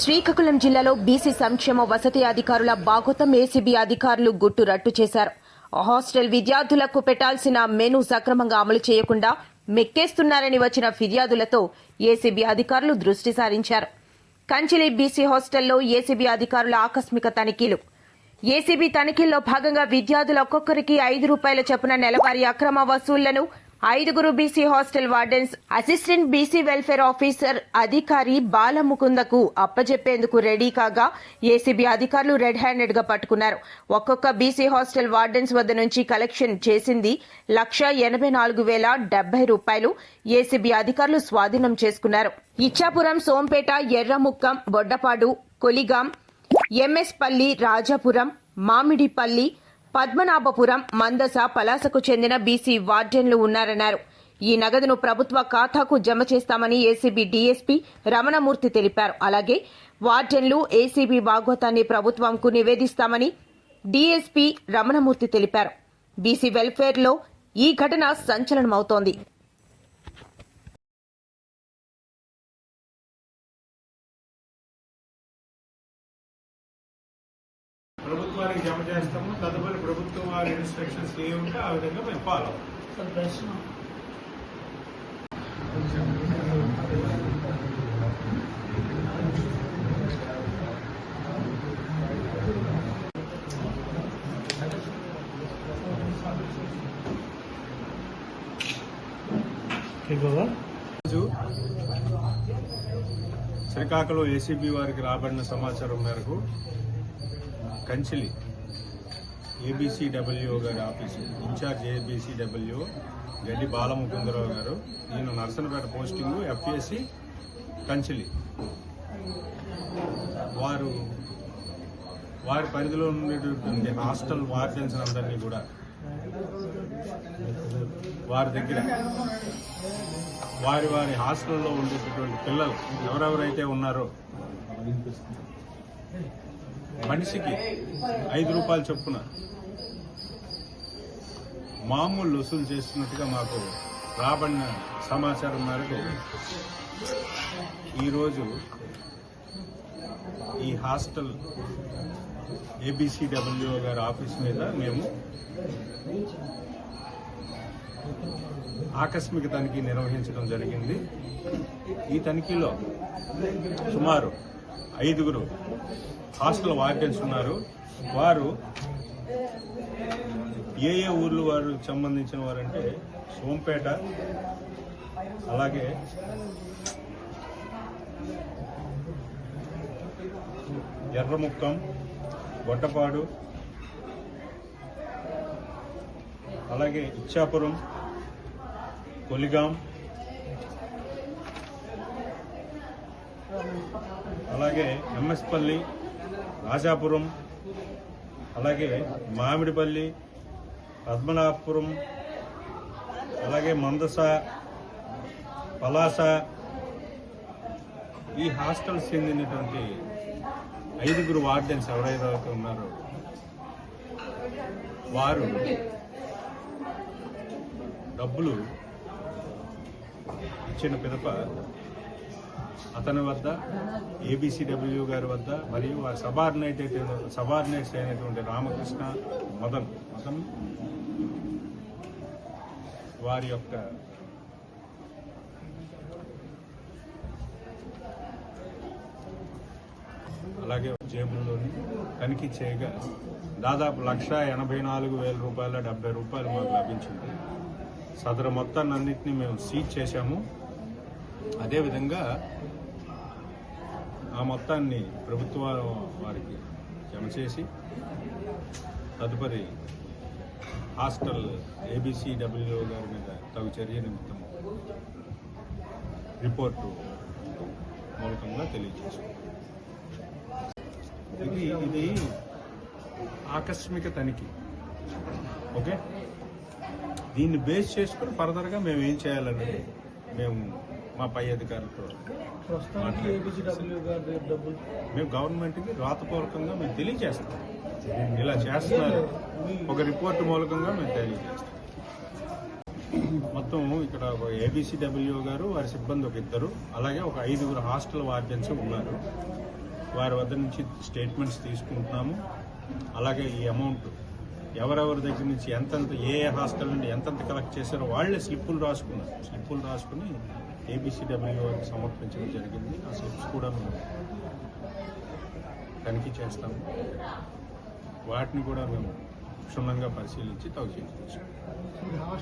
శ్రీకాకుళం జిల్లాలో బీసీ సంక్షేమ వసతి అధికారుల బాగోతం ఏసీబీ అధికారులు గుట్టు రట్టు చేశారు. హాస్టల్ విద్యార్థులకు పెట్టాల్సిన మెను సక్రమంగా అమలు చేయకుండా మెక్కేస్తున్నారని వచ్చిన ఫిర్యాదులతో ఏసీబీ అధికారులు దృష్టి సారించారు. కంచిలి బీసీ హాస్టల్లో ఏసీబీ అధికారుల ఆకస్మిక తనిఖీలు ఏసీబీ తనిఖీల్లో భాగంగా విద్యార్థులు ఒక్కొక్కరికి ఐదు రూపాయల చొప్పున నెలవారీ అక్రమ వసూళ్ళను ఐదుగురు BC hostel wardens assistant BC welfare officer అధికారి బాలముకుందకు అప్పజెప్పేందుకు రెడీ కాగా ఏసీబీ అధికారులు రెడ్ హ్యాండెడ్గా పట్టుకున్నారు. ఒక్కొక్క బీసీ హాస్టల్ వార్డెన్స్ వద్ద నుంచి కలెక్షన్ చేసింది లక్ష ఎనభై నాలుగు వేల డెబ్బై రూపాయలు. ఏసీబీ అధికారులు స్వాధీనం చేసుకున్నారు. ఇచ్చాపురం సోంపేట ఎర్రముక్కం బొడ్డపాడు కొలిగాం ఎంఎస్పల్లి రాజాపురం మామిడిపల్లి పద్మనాభపురం మందస పలాసకు చెందిన బీసీ వార్డెన్లు ఉన్నారన్నారు. ఈ నగదును ప్రభుత్వ ఖాతాకు జమ చేస్తామని ఏసీబీ డీఎస్పీ రమణమూర్తి తెలిపారు. అలాగే వార్డెన్లు ఏసీబీ భాగోతాన్ని ప్రభుత్వంకు నివేదిస్తామని డీఎస్పీ రమణమూర్తి తెలిపారు. బీసీ వెల్ఫేర్లో ఈ ఘటన సంచలనమవుతోంది. ప్రభుత్వానికి జమ చేస్తాము. తదుపరి ప్రభుత్వం వారి ఇన్స్ట్రక్షన్స్ ఏ ఉంటే ఆ విధంగా మేము ఫాలో శ్రీకాకుళం ఏసీబీ వారికి రాబడిన సమాచారం మేరకు కంచిలి. ఏబీసీడబ్ల్యూ గారి ఆఫీసు. ఇన్ఛార్జ్ ఏబీసీడబ్ల్యూ గడ్డి బాలముకుందరావు గారు. నేను నర్సనపేట పోస్టింగ్ ఎఫ్ఏసి కంచిలి. వారు వారి పరిధిలో ఉండేటటువంటి హాస్టల్ వార్డెన్స్ అందరినీ కూడా వారి దగ్గర వారి వారి హాస్టల్లో ఉండేటటువంటి పిల్లలు ఎవరెవరైతే ఉన్నారో మనిషికి ఐదు రూపాయలు చొప్పున మామూలు వసూలు చేస్తున్నట్టుగా మాకు రాబడిన సమాచారం మేరకు ఈరోజు ఈ హాస్టల్ ఏబిసిడబ్ల్యూ గారి ఆఫీస్ మీద మేము ఆకస్మిక తనిఖీ నిర్వహించడం జరిగింది. ఈ తనిఖీలో సుమారు ఐదుగురు హాస్టల్ వార్డెన్స్ ఉన్నారు. వారు ఏ ఏ ఊర్లు వారు సంబంధించిన వారంటే సోంపేట అలాగే ఎర్రముక్కం గొట్టపాడు అలాగే ఇచ్చాపురం కొలిగాం అలాగే ఎంఎస్పల్లి రాజాపురం అలాగే మామిడిపల్లి పద్మనాభపురం అలాగే మందస పలాస ఈ హాస్టల్స్ చెందినటువంటి ఐదుగురు వార్డెన్స్ ఎవరైతే ఉన్నారో వారు డబ్బులు ఇచ్చిన పిదప అతని వద్ద ఏబిసిడబ్ల్యూ గారి వద్ద మరియు ఆ సబార్డినేట్ సబార్డినేట్స్ అయినటువంటి రామకృష్ణ మదన్ మదన్ వారి యొక్క అలాగే జేబుల్లోని తనిఖీ చేయగా దాదాపు లక్ష ఎనభై నాలుగు వేల రూపాయల డెబ్బై రూపాయలు మాకు లభించింది. సదరు మొత్తాన్ని అన్నింటినీ మేము సీజ్ చేశాము. అదేవిధంగా ఆ మొత్తాన్ని ప్రభుత్వ వారికి జమ చేసి తదుపరి హాస్టల్ ఏబిసిడబ్ల్యూ గారి మీద తగు చర్య నిమిత్తం రిపోర్టు మూలకంగా తెలియజేశాం ఇది ఇది ఆకస్మిక తనిఖీ. ఓకే? దీన్ని బేస్ చేసుకుని ఫర్దర్గా మేము ఏం చేయాలన్నది మేము మా పై అధికారులతో మేము గవర్నమెంట్కి రాతపూర్వకంగా మేము తెలియజేస్తాం. ఇలా చేస్తున్నారు. ఒక రిపోర్ట్ మూలకంగా మేము తెలియజేస్తాం. మొత్తం ఇక్కడ ఒక ఏబిసిడబ్ల్యూ గారు వారి సిబ్బంది ఒక ఇద్దరు అలాగే ఒక ఐదుగురు హాస్టల్ వార్డెన్స్ ఉన్నారు. వారి వద్ద నుంచి స్టేట్మెంట్స్ తీసుకుంటున్నాము. అలాగే ఈ అమౌంట్ ఎవరెవరి దగ్గర నుంచి ఎంతెంత ఏ ఏ హాస్టల్ నుండి ఎంతెంత కలెక్ట్ చేశారో వాళ్ళే స్లిప్పులు రాసుకున్నారు. స్లిప్పులు రాసుకుని ఏబిసిడబ్ల్యూ వారికి సమర్పించడం జరిగింది. ఆ స్లిప్స్ కూడా మేము తనిఖీ చేస్తాము. వాటిని కూడా మేము క్షుణ్ణంగా పరిశీలించి తగు చేసుకుంటాం